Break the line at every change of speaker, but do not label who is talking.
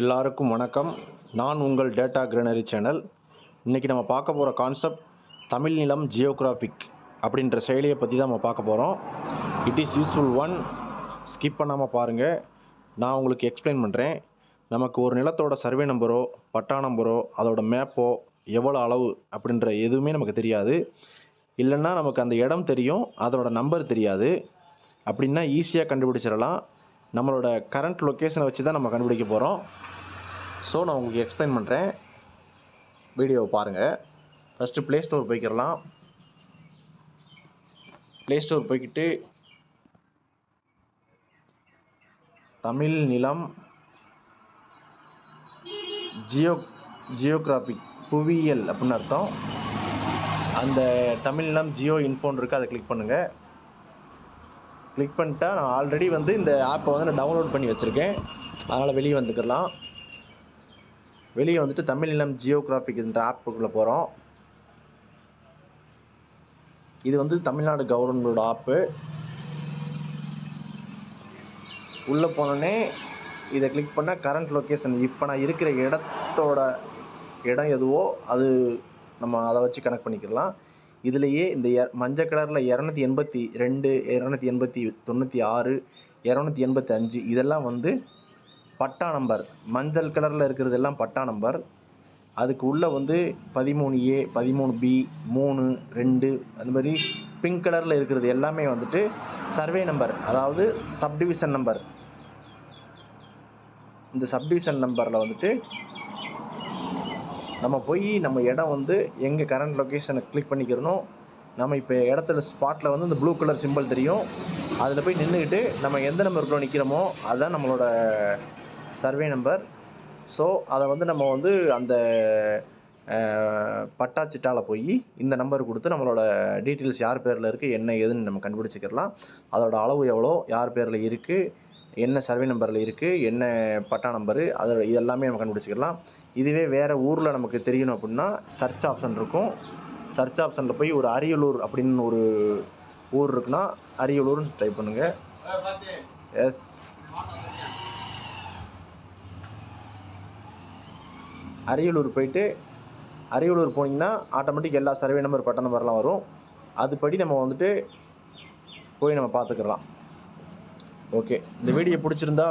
எல்லாருக்கும் வணக்கம். நான் உங்கள் டேட்டா கிரனரி சேனல் இன்றைக்கி நம்ம பார்க்க போகிற கான்செப்ட் தமிழ் நிலம் ஜியோகிராஃபிக் அப்படின்ற செயலியை பற்றி தான் நம்ம பார்க்க போகிறோம் it is useful one skip பண்ணாமல் பாருங்கள் நான் உங்களுக்கு எக்ஸ்பிளைன் பண்ணுறேன் நமக்கு ஒரு நிலத்தோட சர்வே நம்பரோ பட்டா நம்பரோ அதோட மேப்போ எவ்வளோ அளவு அப்படின்ற எதுவுமே நமக்கு தெரியாது. இல்லைன்னா நமக்கு அந்த இடம் தெரியும் அதோட நம்பர் தெரியாது. அப்படின்னா ஈஸியாக கண்டுபிடிச்சிடலாம். நம்மளோட கரண்ட் லொக்கேஷனை வச்சு தான் நம்ம கண்டுபிடிக்க போகிறோம் ஸோ நான் உங்களுக்கு எக்ஸ்பிளைன் பண்ணுறேன் வீடியோவை பாருங்கள் ஃபஸ்ட்டு ப்ளே ஸ்டோர் போய்க்கிடலாம் ப்ளே ஸ்டோர் போய்க்கிட்டு தமிழ் நிலம் ஜியோ ஜியோகிராஃபிக் புவியியல் அப்படின்னு அர்த்தம். அந்த தமிழ் நிலம் ஜியோ இன்ஃபோன் இருக்குது அதை கிளிக் பண்ணுங்கள் கிளிக் பண்ணிட்டா நான் ஆல்ரெடி வந்து இந்த ஆப்பை வந்து நான் டவுன்லோட் பண்ணி வச்சுருக்கேன். அதனால் வெளியே வந்துக்கலாம். வெளியே வந்துட்டு தமிழ் நிலம் ஜியோகிராஃபிக் என்ற ஆப்புக்குள்ளே போகிறோம் இது வந்து தமிழ்நாடு கவர்மெண்டோட ஆப்பு உள்ளே போனோடனே இதை கிளிக் பண்ணால் கரண்ட் லொக்கேஷன் இப்போ நான் இருக்கிற இடத்தோட இடம் எதுவோ அது நம்ம அதை வச்சு கனெக்ட் பண்ணிக்கலாம். இதுலேயே இந்த எ- மஞ்சள் கலரில் இரநூத்தி எண்பத்தி ரெண்டு இரநூத்தி எண்பத்தி தொண்ணூற்றி ஆறு இரநூத்தி எண்பத்தி அஞ்சு இதெல்லாம் வந்து பட்டா நம்பர். மஞ்சள் கலரில் இருக்கிறது எல்லாம் பட்டா நம்பர். அதுக்கு உள்ளே வந்து பதிமூணு ஏ பதிமூணு பி மூணு ரெண்டு அந்த மாதிரி பிங்க் கலரில் இருக்கிறது எல்லாமே வந்துட்டு சர்வே நம்பர் அதாவது சப்டிவிஷன் நம்பர். இந்த சப்டிவிஷன் நம்பரில் வந்துட்டு நம்ம போய் நம்ம இடம் வந்து எங்கே கரண்ட் லொக்கேஷனை கிளிக் பண்ணிக்கிறனோ நம்ம இப்போ இடத்துல ஸ்பாட்டில் வந்து இந்த ப்ளூ கலர் சிம்பிள் தெரியும். அதில் போய் நின்றுக்கிட்டு நம்ம எந்த நம்பருக்குள்ள நிற்கிறோமோ அதுதான் நம்மளோட சர்வே நம்பர் ஸோ அதை வந்து நம்ம வந்து அந்த அஹ், பட்டா போய் இந்த நம்பர் கொடுத்து நம்மளோட டீட்டெயில்ஸ் யார் பேரில் இருக்குது என்ன ஏதுன்னு நம்ம கண்டுபிடிச்சிக்கலாம் அதோட அளவு எவ்வளோ யார் பேரில் இருக்குது என்ன சர்வே நம்பரில் இருக்குது என்ன பட்டா நம்பரு அதோட இது எல்லாமே நம்ம கண்டுபிடிச்சிக்கலாம் இதுவே வேறு ஊரில் நமக்கு தெரியணும் அப்படின்னா சர்ச் ஆப்ஷன் இருக்கும். சர்ச் ஆப்ஷனில் போய் ஒரு அரியலூர் அப்படின்னு ஒரு ஊர் இருக்குன்னா அரியலூர்னு டைப் பண்ணுங்கள் எஸ் அரியலூர் போயிட்டு அரியலூர் போனீங்கன்னா ஆட்டோமேட்டிக் எல்லா சர்வே நம்பர் பட்ட நம்பர்லாம் வரும். அதுபடி நம்ம வந்துட்டு போய் நம்ம பார்த்துக்கலாம். ஓகே இந்த வீடியோ பிடிச்சிருந்தா